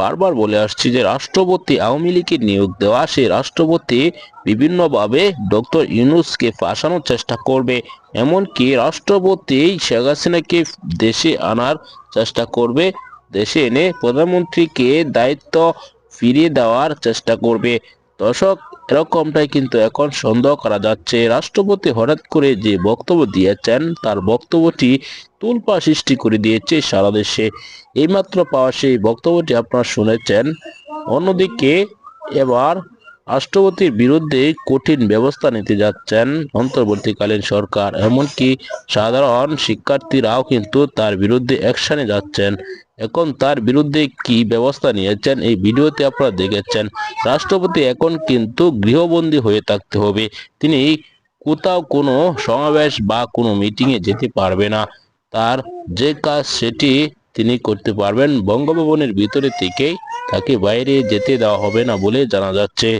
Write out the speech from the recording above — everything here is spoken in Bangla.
বারবার বলে আসছি যে রাষ্ট্রপতি আওয়ামী লীগের নিয়োগ দেওয়া, সেই রাষ্ট্রপতি বিভিন্নভাবে ডক্টর ইউনুসকে ফাঁসানোর চেষ্টা করবে। এমনকি রাষ্ট্রপতি শেখ হাসিনাকে দেশে আনার চেষ্টা করবে, দেশে এনে প্রধানমন্ত্রীকে দায়িত্ব ফিরিয়ে দেওয়ার চেষ্টা করবে। দর্শক, এরকমটাই কিন্তু এখন সন্দেহ করা যাচ্ছে। রাষ্ট্রপতি হঠাৎ করে যে বক্তব্য দিয়েছেন, তার বক্তব্যটি তুলপা সৃষ্টি করে দিয়েছে সারা দেশে। এইমাত্র পাওয়া সেই বক্তব্যটি আপনারা শুনেছেন। অন্যদিকে এবার রাষ্ট্রপতির বিরুদ্ধে কঠিন ব্যবস্থা নিতে যাচ্ছেন অন্তর্বর্তীকালীন সরকার। এমনকি সাধারণ শিক্ষার্থীরাও কিন্তু তার বিরুদ্ধে অ্যাকশনে যাচ্ছেন। এখন তার বিরুদ্ধে কি ব্যবস্থা নিয়েছেন এই ভিডিওতে আপনারা দেখেছেন। রাষ্ট্রপতি এখন কিন্তু গৃহবন্দী হয়ে থাকতে হবে। তিনি কোথাও কোনো সমাবেশ বা কোনো মিটিংয়ে যেতে পারবে না। তার যে কাজ সেটি তিনি করতে পারবেন। বঙ্গভবনের ভিতরে থেকেই তাকে বাইরে যেতে দেওয়া হবে না বলে জানা যাচ্ছে।